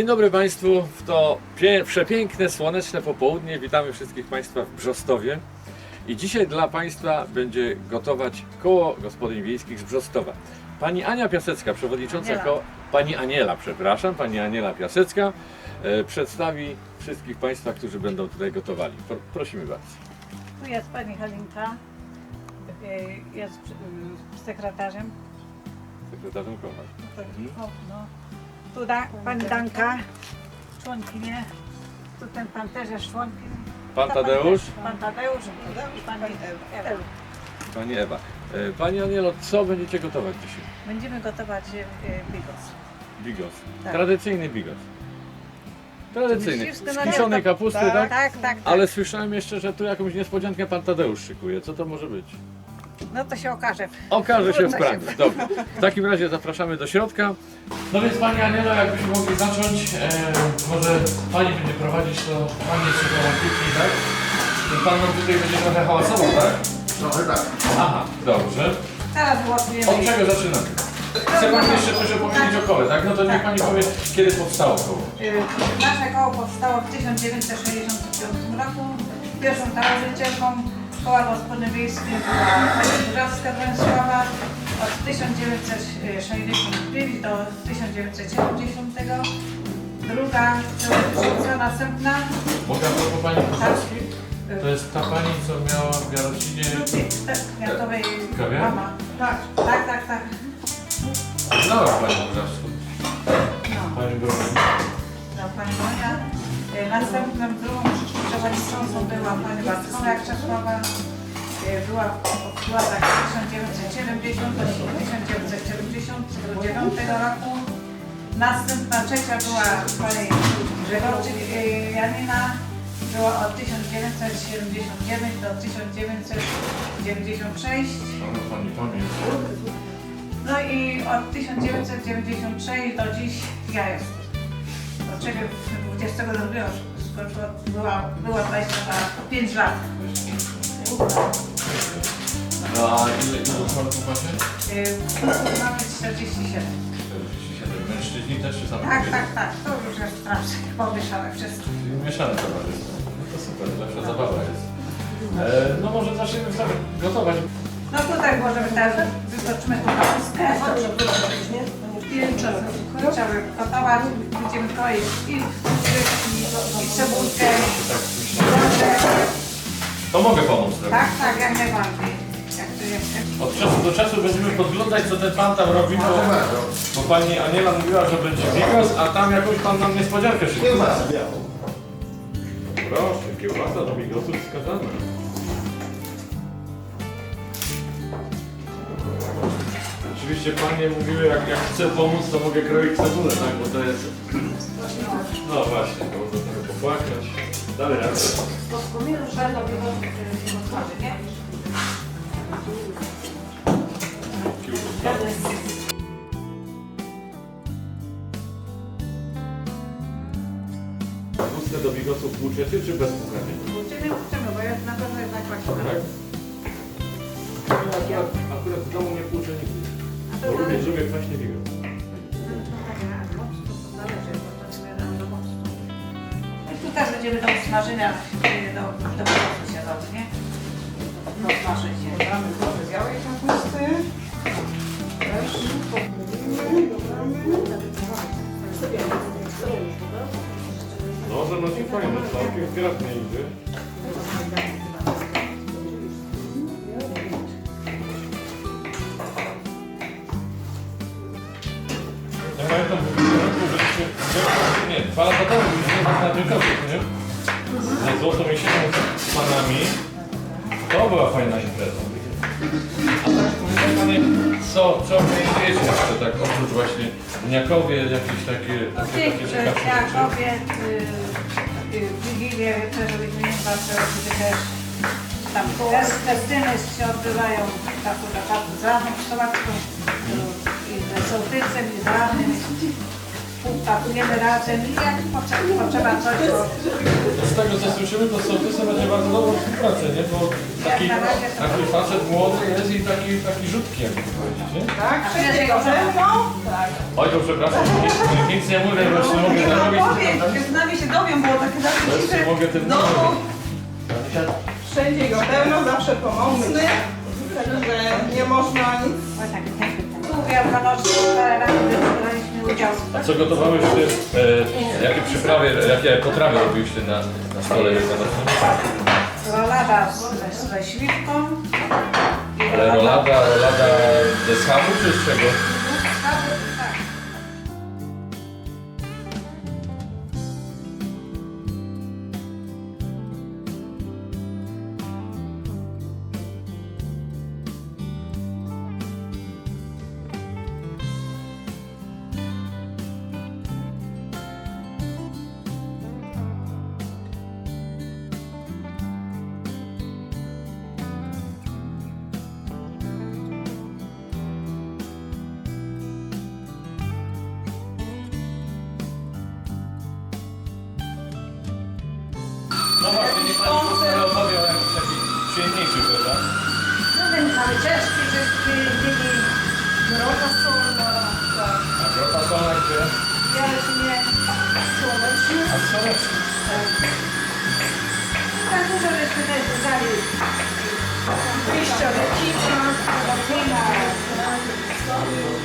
Dzień dobry Państwu, w to przepiękne, słoneczne popołudnie. Witamy wszystkich Państwa w Brzostowie. I dzisiaj dla Państwa będzie gotować koło gospodyń wiejskich z Brzostowa. Pani Ania Piasecka, przewodnicząca Aniela. koła, pani Aniela, przepraszam, pani Aniela Piasecka e, przedstawi wszystkich Państwa, którzy będą tutaj gotowali. Pro, prosimy bardzo. Tu jest pani Halinka, y, jest y, sekretarzem. Sekretarzem koła. Mhm. O, no. Tu da, pani Danka, członkinię. Tu ten pan też jest członkiem. Pan Ta Tadeusz, Pan Tadeusz i pani Ewa. pani Ewa. E, Pani Anielo, co będziecie gotować dzisiaj? Będziemy gotować y, bigos. Bigos. Tak. Tradycyjny bigos. Tradycyjny. Z kiszonej miasto. kapusty, tak? Tak, tak, tak. Ale słyszałem jeszcze, że tu jakąś niespodziankę pan Tadeusz szykuje. Co to może być? No to się okaże. Okaże się w pracy. Dobrze. W takim razie zapraszamy do środka. No więc Pani Anielo, jakbyśmy mogli zacząć, e, może Pani będzie prowadzić to, Pani jest kuchni, tak? Ten Pan nam tutaj będzie trochę hałasował, tak? Trochę tak. Aha, dobrze. Teraz Od głosujemy. czego zaczynamy? Chce Pani jeszcze coś opowiedzieć o kole, tak? No to niech Pani powie, kiedy powstało koło. Y, Nasze koło powstało w 1965 roku. Pierwszą założycielką koła gospodyń wiejskich była pani Wrocława od 1965 do 1970. Druga przewodnicząca następna Mogę propos Pani Kuszewskiej? To jest ta Pani, co miała w Jarocinie... Kawiarni? mama. Tak, tak, tak, tak. Znała Pani Kuszewską. No. Pani była... No, pani Monia. Y, Następną drugą przewodniczącą była pani Bartkowa Czesława. Y, Była w latach 1970 do 1979 roku. Następna trzecia była pani Grzegorczyk y, Janina. Była od 1979 do 1996. Szanowna Pani pamięć. No i od 1996 do dziś ja jestem. Od czego 22 skończyła, była, była 25 lat. No a ile, ile członków macie? Mamy 47. 47. Mężczyźni też czy same Tak, tak, tak. To już jest strasznie pomieszane wszystko. Mieszane towarzystwo. No to super, lepsza zabawa jest. E, no może zaczniemy sobie gotować. No tutaj możemy teraz wytoczymy tą kapustkę. I trzeba gotować. Będziemy kroić i, i cebulkę. To mogę pomóc trochę. Tak, tak, jak najbardziej. Jak to jest. Od czasu do czasu będziemy podglądać co ten pan tam robi, bo, bo pani Aniela mówiła, że będzie bigos, a tam jakąś pan nam niespodziankę szykuje. Proszę, kiełbasa do bigosu wskazana. Oczywiście panie mówiły, jak, jak chcę pomóc, to mogę kroić cebulę, tak? Bo to jest... No właśnie, to można trochę popłakać. Dalej nie? Kapustę do bigosów płuczecie, czy bez płukania? Uczymy, uczymy, bo jest na pewno jest nakwaśna. Tak. Ja akurat, akurat w domu nie płuczę nigdy. Bo lubię, lubię kwaśny bigos. Tu też będziemy do smażenia, y, do, do procesu się robi, nie? Do smażenia. Mamy trochę białej kapusty. Też No, że no ci fajne, całkiem zgrabnie idzie. Na? Na złotą jesienią z panami. To była fajna impreza. A tak, powiedzmy panie, co, co organizujecie jeszcze tak oprócz właśnie Dniakowie, jakieś takie, takie, takie piękne, ciekawsze ja rzeczy? kobiet, Wigilię, wieczorze wymieniam gdzie też tam fest- festyny się odbywają czasu do czasu z radną stołacką, y, i z sołtysem, i z radnym. Współpracujemy razem i jak potrzeba, potrzeba coś, to Z tego co słyszymy, to sołtysem będzie bardzo dobrą współpracę, nie? Bo taki, Jak na razie to- taki facet młody jest i taki, taki rzutki, jakby powiedzieć, nie? Tak, ze mną. Tak. Oj, to przepraszam, nic, nic nie mówię, bo jeszcze mogę Nie mam zarobić. powiedz, jak z nami się dowią, było takie zawsze Wreszcie mogę tym No, zarobić. wszędzie go pełno, zawsze pomocny. Także nie można nic. mówię, w Zamorsku parę razy udział. A co gotowałeś ty? E, jakie przyprawy, jakie potrawy robiliście na, na stole wielkanocnym? Rolada z, ze, śliwką. i Ale rolada, rolada ze schabu czy z czego? Christian, keep on the.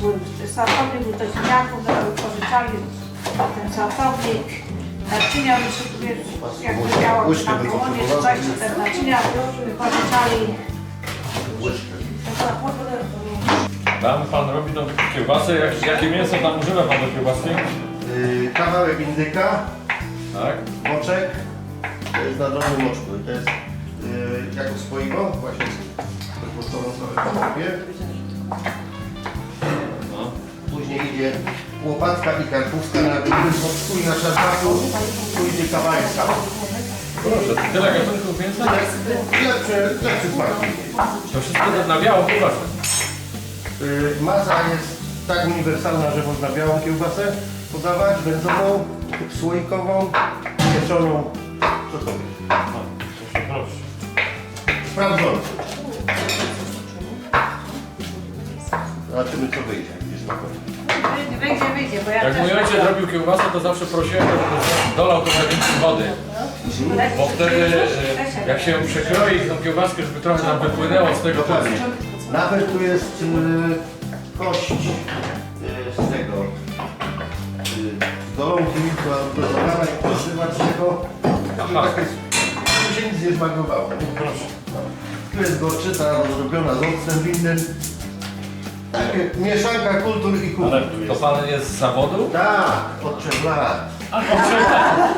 Był sortownik, był to ziemniaków, to wypożyczali ten sortownik. Naczynia, jakby miało Łyżkę na czy potrzebował. coś, to te naczynia wypożyczali. Tam Pan robi tą kiełbasę, jak, jakie mięso tam używa Pan do kiełbasy? Yy, kawałek indyka, Tak? moczek, to jest na drobnym moczku. I to jest yy, jako swoiło, właśnie sobie po sobie. Później idzie łopatka i karkówka na drugim moczku i na szarpaku później kawałek skały. Proszę, tyle gatunków mięsa? Lepszy, lepszy smak. To wszystko na biało kiełbasę. Yy, masa jest tak uniwersalna, że można białą kiełbasę podawać, wędzoną, słoikową, pieczoną, co to jest. No, proszę. Sprawdzony. Zobaczymy co wyjdzie. Spokojnie. Wyjdzie, wyjdzie, bo ja Jak mój ojciec robił kiełbasę, to zawsze prosiłem, żeby dolał trochę więcej wody. Bo wtedy, e, jak się ją przekroi, tą kiełbaskę, żeby trochę nam wypłynęło z tego tłustu. Nawet tu jest y, kość y, z tego y, z golonki która dodawana i pożywać tego. Aha. Tak jest, tu się nic nie zmarnowało. Tu jest gorczyca zrobiona z octem winnym. Takie mieszanka kultur i Ale kuchni. to Pan jest z zawodu? Tak, od trzech lat. A.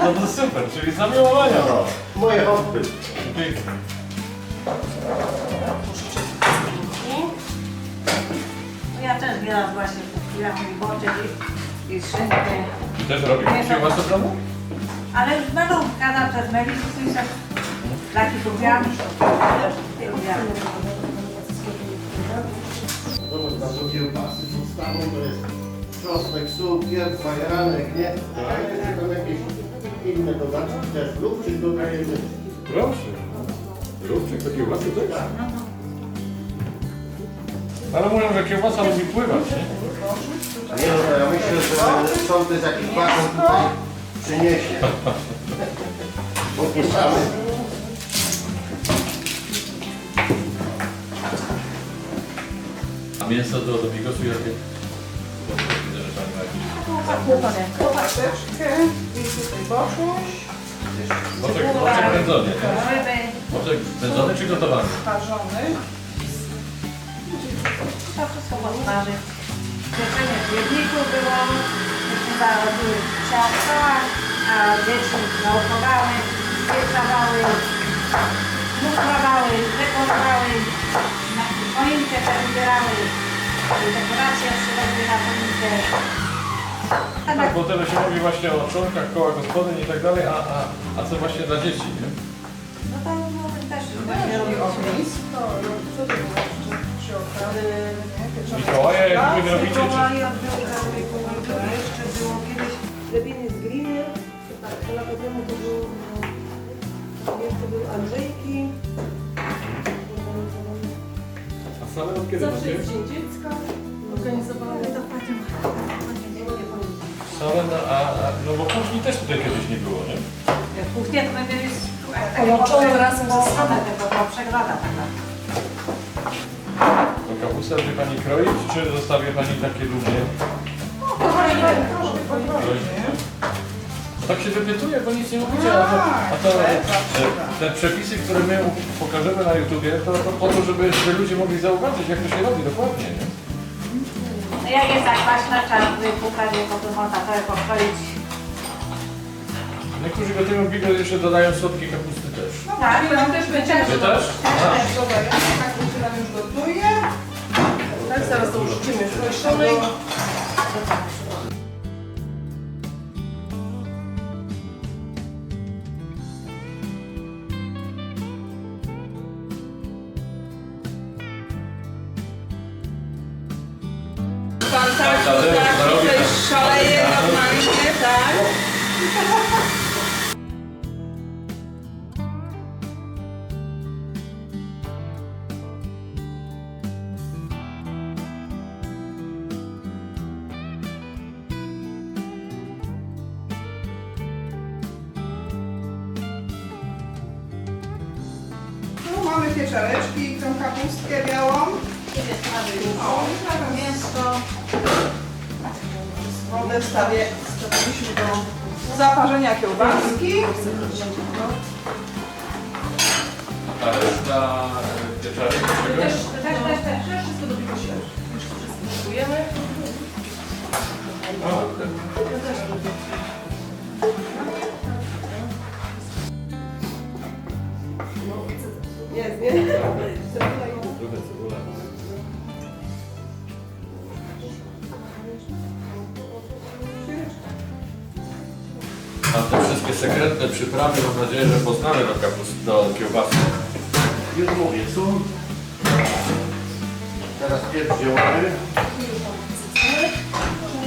No to super, czyli z zamiłowania. No, moje hobby. Pięknie. Ja też nieraz właśnie kupiłam boczek i, i szynkę. I też robi kiełbasę w domu? Ale będą gadał przez Melisu pisać taki lubiamy. Lubiamy. Zobacz, na to kiełbasy podstawą to jest czosnek, sól, pieprz, bajeranek, nie? A jeszcze tam jakieś inne dodatki też lub czy dodajemy. Proszę. Róbczyk do kiełbasy też? Ale mówią, że kiełbasa lubi pływać, nie? Nie no, to ja myślę, że sołtys jakiś bakon tutaj przyniesie. Popieszamy. A mięso do, do bigosu jakie? Widzę, że ma i tutaj boczuś moczek wędzony, nie? Ryby, Moczek wędzony czy gotowany? parzony. to wszystko posmażyć. Pieczenie pierników było, myśmy zarobiły ciasta, a dzieci naukowały, piecawały, układały, dekorowały, na choinkę też ubierały, dekoracje przyrobiły na choinkę. A Tak, tak, bo tyle się mówi właśnie o członkach koła gospodyń i tak dalej, a, a, a co właśnie dla dzieci, nie? no to no, też Właśnie robi ognisko, no co to było jeszcze przy okazji? Mikołaja, jak wy robicie. Mikołaja był. Jeszcze było kiedyś drewiny z gliny. Tak, lata temu to było, no, jeszcze były Andrzejki. Same od kiedy Zawsze macie? jest Dzień Dziecka. Organizowane. Same, no, a, a, no bo kuchni też tutaj kiedyś nie było, nie? Kuchnia to będzie jest Połączone razem ze sobą. Tego była przegrada taka. To kapustę będzie Pani kroić, czy zostawie Pani takie długie? Tak się wypytuje, bo nic nie mówicie, a to, a to te, te przepisy, które my pokażemy na YouTubie, to, to po to, żeby, żeby ludzie mogli zauważyć, jak to się robi dokładnie, nie? No jak jest tak kwaśna, trzeba wypukać, potem można trochę pokroić. Niektórzy gotują bigel jeszcze dodają słodkie kapusty też. No właśnie, nam też będziemy. Wy też? Dodajemy, tak już nam już gotuje. Tak, zaraz to użyczymy w Ha ha ha! Wstawiliśmy do zaparzenia kiełbaski. a reszta e, pieczarek do czego? Też, też, też, też. Wszystko do piwa się. Wszystko szykujemy. O, Jest, nie? Trochę cebula. A te wszystkie sekretne przyprawy mam nadzieję, że poznane do kapust, do kiełbasy. Już mówię, sól. Teraz pieprz ziołowy.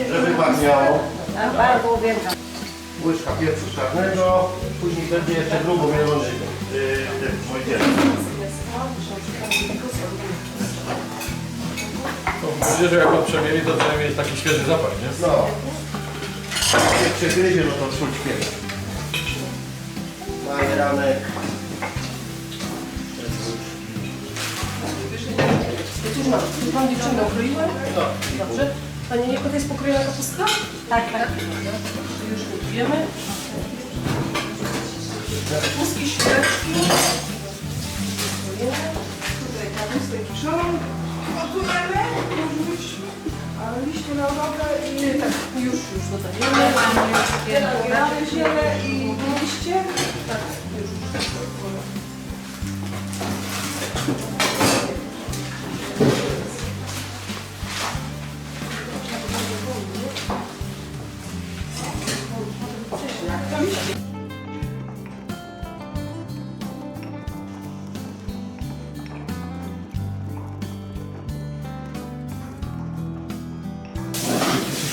Żeby pachniało. Bardzo uwielbiam. Łyżka pieprzu czarnego. Później będzie jeszcze grubo mielony yy, tym moździerem. Myślę, że jak on przemieli, to przynajmniej jest taki świeży zapach, nie? No. Jak się gryzie, no to czuć pieprz. Majeranek. Cóż mam, już mam dziewczynę ukroiłem. Dobrze. Pani Nieko, jest pokrojona kapustka? Tak, tak. Już gotujemy. Kapustki, świeczki. Tutaj kapustę kiszoną gotujemy. A liście laurowe i Tak, już, już dodajemy. Rady ziele i liście. Tak, już.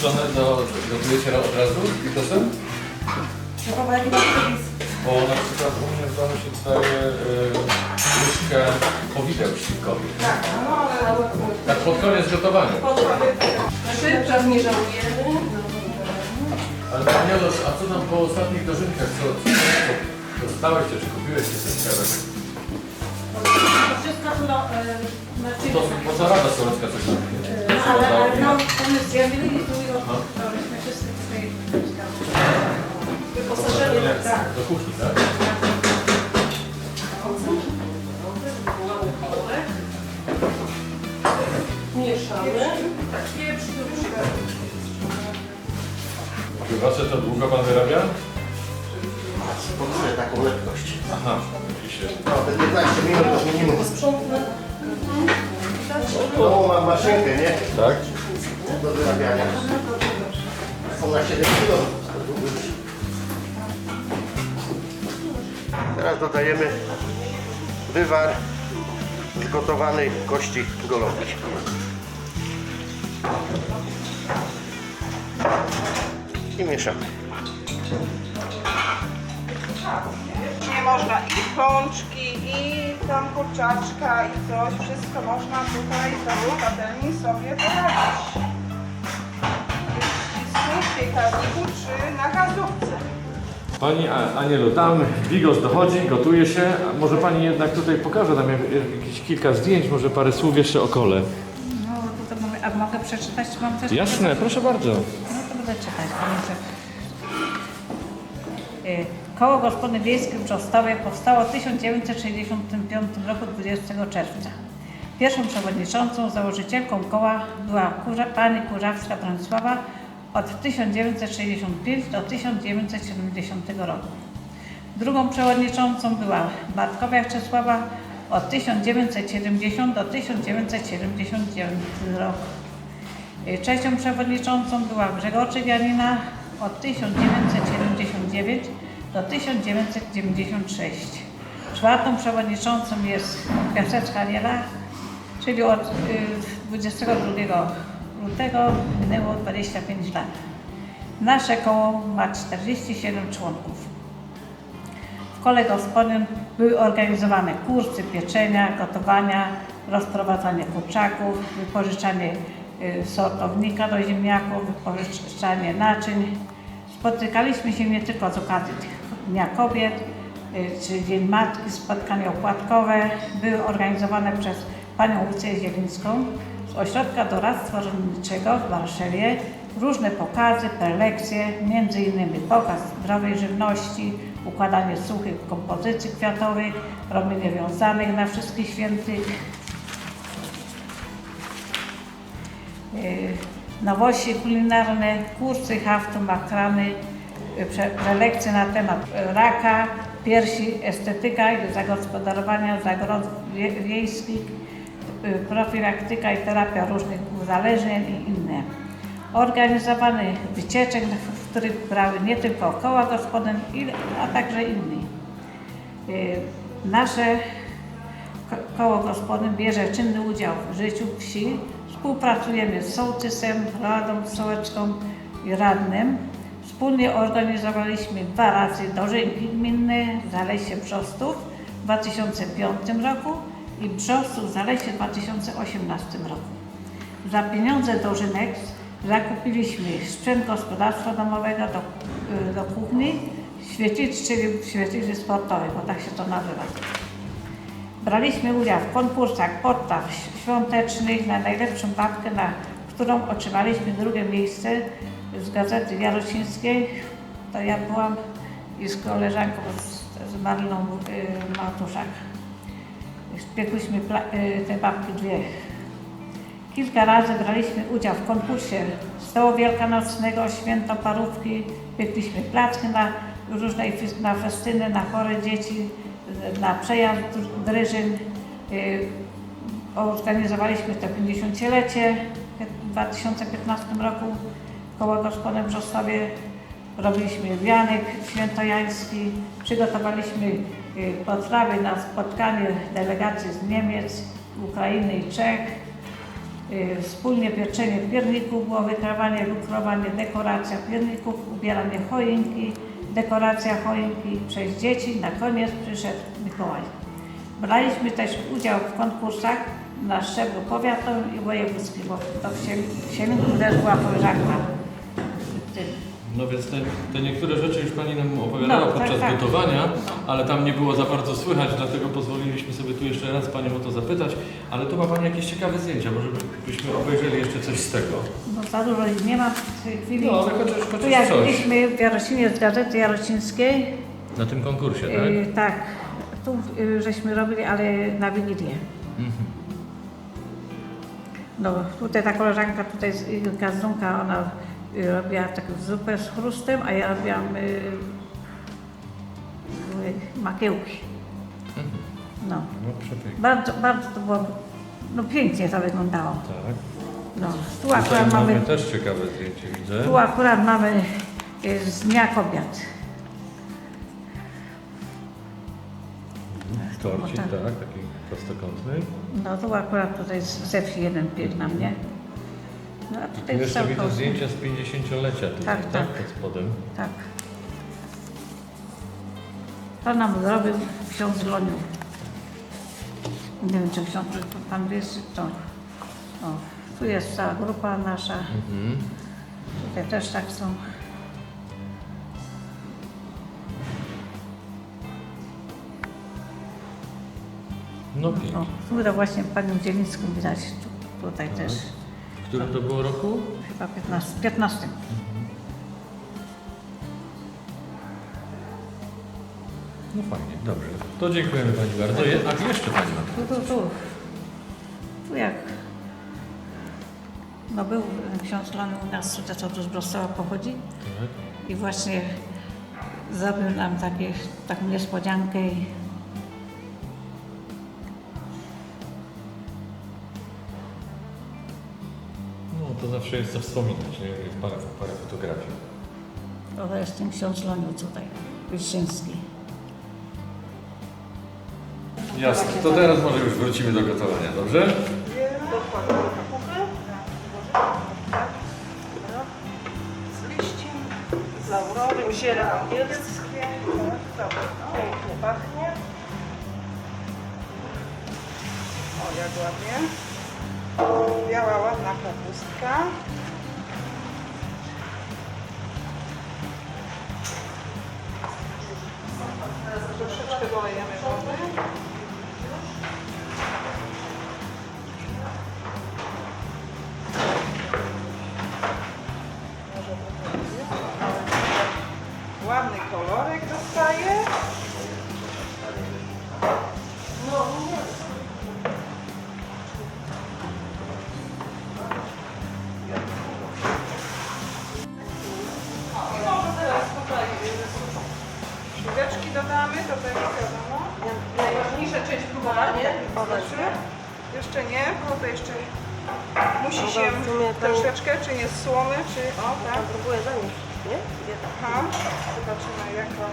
Suszone do, gotujecie od razu z pitosem? Chyba jaki ma przepis. Bo na przykład u mnie w domu się dostaje yy, łyżkę powideł śliwkowych. Tak, no ale Tak pod koniec gotowania. podkłady Szybko nie żałujemy. Ale Panie Los, a co tam po ostatnich dożynkach, co, co, co dostałeś, czy kupiłeś się skarbek? Wszystko no, e, To po co Rada Sołecka coś tam, nie? no, ale, ale no, to jest i już No. Wyposażenie Nie, tak. Do kuchni, tak? Mieszamy. Tak, pieprz. Kiełbasę to długo Pan wyrabia? Podróże taką lekkość. Aha. się. No, te 15 minut to minimum. Sprzątnę. Domu mam maszynkę, nie? Tak? Do wyrabiania. Ona 7 kg. Teraz dodajemy wywar zgotowanej kości golowej. I mieszamy. Nie można i pączki, i tam kurczaczka, i coś. Wszystko można tutaj do patelni sobie poradzić. Piekarniku, czy na gazówce. Pani Anielu, tam bigos dochodzi, gotuje się. A może Pani jednak tutaj pokaże nam jak- jakieś kilka zdjęć, może parę słów jeszcze o kole. No tutaj mamy, a mogę przeczytać, czy mam też? Jasne, proszę bardzo. No to będę czytać, pamiętam. Y, Koło Gospodyń Wiejskich w Brzostowie powstało w 1965 roku 20 czerwca. Pierwszą przewodniczącą, założycielką koła była kurza, pani Kurzawska Bronisława od 1965 do 1970 roku. Drugą przewodniczącą była Bartkowiak Czesława od 1970 do 1979 roku. Y, Trzecią przewodniczącą była Grzegorczyk Janina od 1979 do 1996. Czwartą przewodniczącą jest Piasecka Niela, czyli od y, 22 lutego minęło 25 lat. Nasze koło ma 47 członków. W kole były organizowane kursy pieczenia, gotowania, rozprowadzanie kurczaków, wypożyczanie y, sortownika do ziemniaków, wypożyczanie naczyń. Spotykaliśmy się nie tylko z okazji Dnia Kobiet, y, czy Dzień Matki, spotkania opłatkowe. Były organizowane przez panią Lucję Zielińską z Ośrodka Doradztwa Rolniczego w Warszawie. Różne pokazy, prelekcje, innymi pokaz zdrowej żywności, układanie suchych kompozycji kwiatowych, robienie wiązanych na wszystkich świętych, Y, nowości kulinarne, kursy haftu, makramy, y, prze- prelekcje na temat raka, piersi, estetyka i zagospodarowania zagrodów wie- wiejskich, profilaktyka i terapia różnych uzależnień i inne. Organizowany wycieczek, w których brały nie tylko koła gospodyń, ile- a także inni. Y, Nasze Ko- Koło Gospodyń bierze czynny udział w życiu wsi. Współpracujemy z sołtysem, radą sołecką i radnym. Wspólnie organizowaliśmy dwa razy dożynki gminne w Zalesie Brzostów w 2005 roku i Brzostów w Zalesie w 2018 roku. Za pieniądze dożynek zakupiliśmy sprzęt gospodarstwa domowego do, y, do kuchni, świecic, czyli świecicy sportowej, bo tak się to nazywa. Braliśmy udział w konkursach podstaw świątecznych na najlepszą babkę, na którą otrzymaliśmy drugie miejsce z gazety Jarocińskiej. To ja byłam i z koleżanką z, z Mariną y, Matuszak. Spiekłyśmy y, te babki dwie. Kilka razy braliśmy udział w konkursie stołu wielkanocnego, święto parówki, piekliśmy placki na różne na festyny, na chore dzieci, na przejazd dryżyn. Y, Organizowaliśmy to 50-lecie w 2015 roku koło gospody w Brzostowie. Robiliśmy wianek świętojański, przygotowaliśmy potrawy na spotkanie delegacji z Niemiec, Ukrainy i Czech. Y, Wspólnie pieczenie pierników było wykrawanie, lukrowanie, dekoracja pierników, ubieranie choinki, dekoracja choinki przez dzieci. Na koniec przyszedł Mikołaj. Braliśmy też udział w konkursach na szczeblu powiatowym i wojewódzkim, bo to w Sielinku też była koleżanka. No więc te, te niektóre rzeczy już Pani nam opowiadała No, tak, podczas tak. gotowania, ale tam nie było za bardzo słychać, dlatego pozwoliliśmy sobie tu jeszcze raz Panią o to zapytać. Ale tu ma Pani jakieś ciekawe zdjęcia, może by- byśmy obejrzeli jeszcze coś z tego. No za dużo ich nie ma w tej chwili. No, ale chociaż, Tu chociaż jak coś. byliśmy w Jarocinie z Gazety Jarocińskiej, Na tym konkursie, tak? y, tak, tu y, żeśmy robili, ale na Wigilię. Mhm. No tutaj ta koleżanka tutaj z Ilka z Dunka, ona y, robiła taką zupę z chrustem, a ja robiłam y, y, makiełki. Mhm. No. No przepięknie. Bardzo, bardzo to było, no pięknie to wyglądało. Tak. No. Tu Tutaj akurat mamy mamy, też ciekawe zdjęcie, widzę. tu akurat mamy y, z Dnia Kobiet. Torcik, tak. tak, taki prostokątny. No tu akurat tutaj z- ze wsi jeden pies na mnie. No a Tu tutaj jeszcze widzę zdjęcia z 50-lecia tutaj, Tak, tak, tak. pod spodem. Tak. To nam zrobił ksiądz Loniu. Nie wiem, czy ksiądz, czy pan wie, czy to. O, tu jest cała grupa nasza. Mhm. Tutaj też tak są. No O, pięknie. tu to właśnie panią Dzielicką widać. Tu, tutaj też. Którym to było roku? Chyba 15. 15. No fajnie, dobrze. To dziękujemy Pani bardzo. Je- A jeszcze Pani ma. Tu, tu, tu. Tu jak. No był ksiądz Lony u nas, tutaj co tu z Brostowa pochodzi. Tak. I właśnie zrobił nam takie, taką niespodziankę i zawsze jest co wspominać, nie? Jest parę, parę fotografii. to jest ten ksiądz Loniu tutaj, Wiśczyński. Jasne. To teraz może już wrócimy do gotowania, dobrze? Dokładnie do kapuchy. Z liściem, z laurowym, ziele angielskie. Tak, Dobra, pięknie pachnie. O, jak ładnie. Biała, ładna kapustka. Jeszcze nie, bo to jeszcze musi No się to to- troszeczkę, czy nie z słomy, czy o tak. Tam próbuję zanieść, nie? Aha, zobaczymy jako...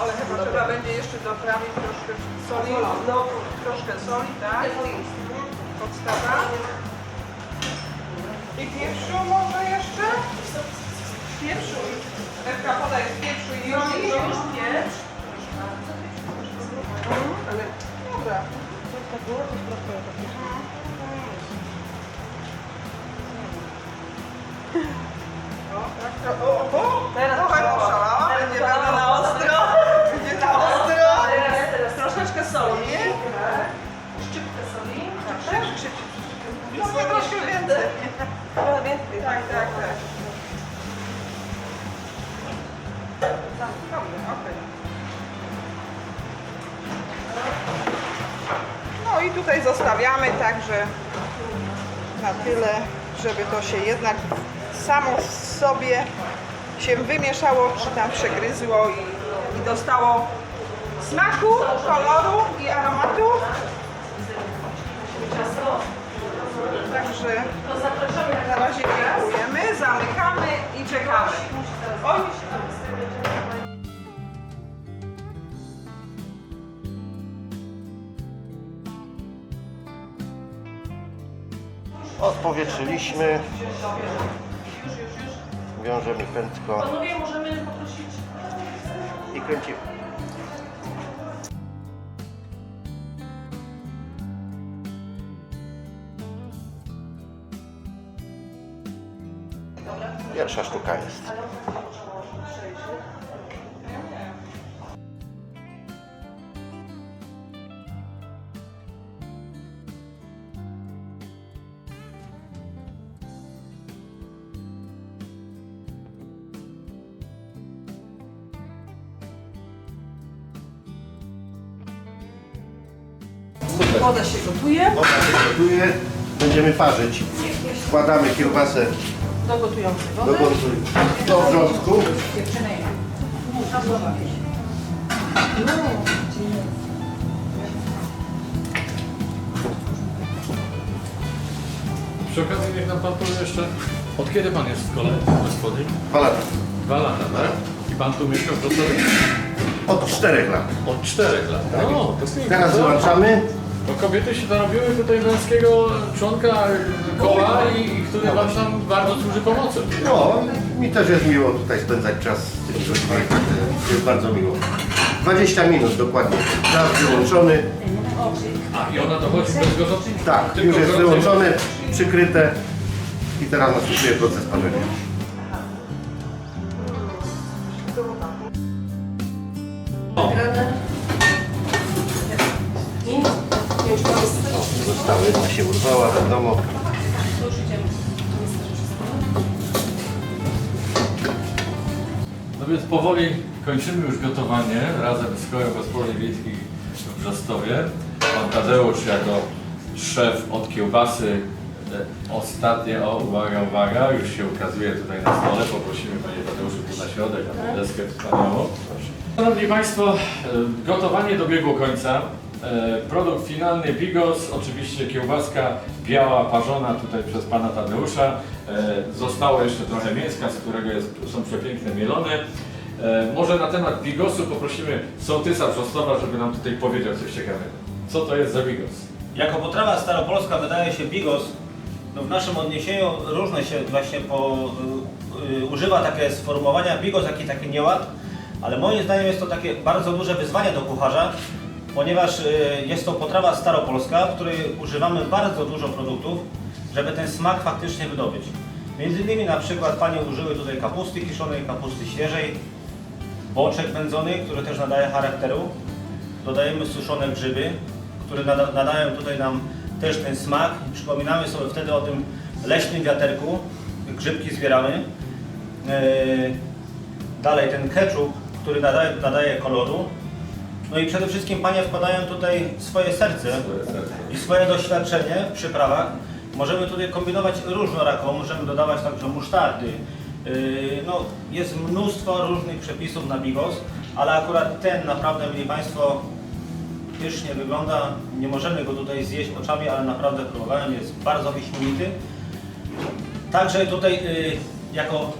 Ale chyba trzeba będzie jeszcze doprawić troszkę soli. No, Troszkę soli, tak? Podstawa. I pieprzu może jeszcze? Pieprzu. Ewka podaj pieprzu i soli. Już pieprz. Ale dobra. tak było, to sprawdzę. O, tak, o, o, poszalała, Teraz się jednak samo w sobie się wymieszało, czy tam przegryzło i, i dostało smaku, koloru i aromatu. Także na razie dziękujemy, zamykamy i czekamy. Odpowietrzyliśmy. Wiążemy prędko Panowie, możemy poprosić i kręcimy. Pierwsza sztuka jest. Woda się gotuje. Woda się gotuje. Będziemy parzyć. Wkładamy kiełbasę Do gotującej do wody. kontury. Do wrzątku. Przy okazji niech nam pan powie jeszcze, od kiedy pan jest w szkole gospodyń? Dwa lata. Dwa lata, tak? I pan tu mieszka w Wrocławiu? Od czterech lat. Od czterech lat. No, to pięknie. Teraz To- wyłączamy. Kobiety się narobiły tutaj męskiego członka koła i, i który wam tam bardzo służy pomocą. No, mi też jest miło tutaj spędzać czas z tymi ludźmi. Jest bardzo miło. 20 minut dokładnie. Czas wyłączony. A i ona dochodzi bez gotowania? Tak, Tylko już jest gorącej- wyłączone, przykryte i teraz następuje proces parzenia. Się urwała, wiadomo. No więc powoli kończymy już gotowanie razem z Kołem Gospodyń Wiejskich w Brzostowie. Pan Tadeusz jako szef od kiełbasy e, ostatnie, o uwaga, uwaga, już się ukazuje tutaj na stole. Poprosimy Panie Tadeuszu tu na środek, na deskę wspaniałą. Szanowni Państwo, e, gotowanie dobiegło końca. E, Produkt finalny bigos, oczywiście kiełbaska biała, parzona tutaj przez Pana Tadeusza. E, Zostało jeszcze trochę mięska, z którego jest, są przepiękne mielone. Może na temat bigosu poprosimy sołtysa Wrzostowa, żeby nam tutaj powiedział coś ciekawego. Co to jest za bigos? Jako potrawa staropolska wydaje się bigos, no w naszym odniesieniu różne się właśnie po, y, y, używa takie sformułowania bigos, jak i taki nieład, ale moim zdaniem jest to takie bardzo duże wyzwanie do kucharza, ponieważ y, jest to potrawa staropolska, w której używamy bardzo dużo produktów, żeby ten smak faktycznie wydobyć. Między innymi na przykład Panie użyły tutaj kapusty kiszonej, kapusty świeżej, boczek wędzony, który też nadaje charakteru. Dodajemy suszone grzyby, które nada, nadają tutaj nam też ten smak. Przypominamy sobie wtedy o tym leśnym wiaterku. Grzybki zbieramy. Yy, dalej ten ketchup, który nadaje, nadaje koloru. No i przede wszystkim panie wkładają tutaj swoje serce i swoje doświadczenie w przyprawach. Możemy tutaj kombinować różnorako, możemy dodawać także musztardy. Yy, No, jest mnóstwo różnych przepisów na bigos, ale akurat ten naprawdę, mieli Państwo, pysznie wygląda. Nie możemy go tutaj zjeść oczami, ale naprawdę próbowałem, jest bardzo wyśmienity. Także tutaj y, jako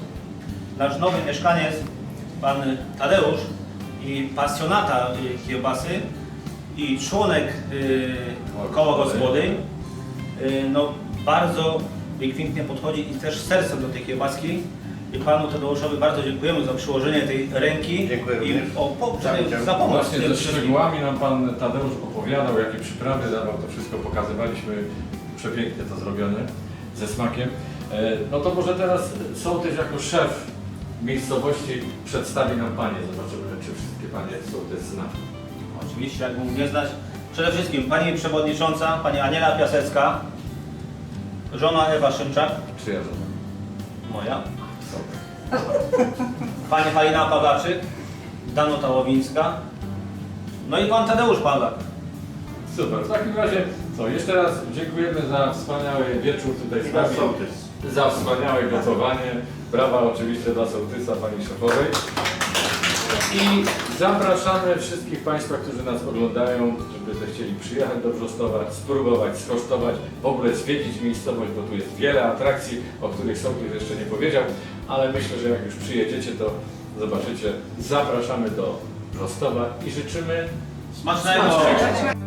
nasz nowy mieszkaniec, pan Tadeusz pasjonata y, kiełbasy i członek y, koła gospodyń, y, no bardzo wykwintnie podchodzi i też sercem do tej kiełbaski. I panu Tadeuszowi bardzo dziękujemy za przyłożenie tej ręki Dziękuję i również. o, po, Dziękuję. za pomoc. Właśnie ze szczegółami nam Pan Tadeusz opowiadał, jakie przyprawy dawał, to wszystko pokazywaliśmy. Przepięknie to zrobione, ze smakiem. E, No to może teraz sołtys jako szef miejscowości przedstawi nam Panie. Panie sołtys zna. Oczywiście, jak mógł nie znać. Przede wszystkim Pani Przewodnicząca, Pani Aniela Piasecka, żona Ewa Szymczak, Czy ja żona? moja, Sołtys. Pani Halina Pawlaczyk, Danuta Łowińska, no i Pan Tadeusz Pawlak. Super. W takim razie, co, jeszcze raz dziękujemy za wspaniały wieczór tutaj z nami. sołtys. Za wspaniałe gotowanie. Brawa oczywiście dla sołtysa, pani szefowej. I zapraszamy wszystkich Państwa, którzy nas oglądają, żeby zechcieli przyjechać do Wrzostowa, spróbować, skosztować, w ogóle zwiedzić miejscowość, bo tu jest wiele atrakcji, o których sołtys jeszcze nie powiedział, ale myślę, że jak już przyjedziecie, to zobaczycie. Zapraszamy do Wrzostowa i życzymy Smacznego! Smacznego.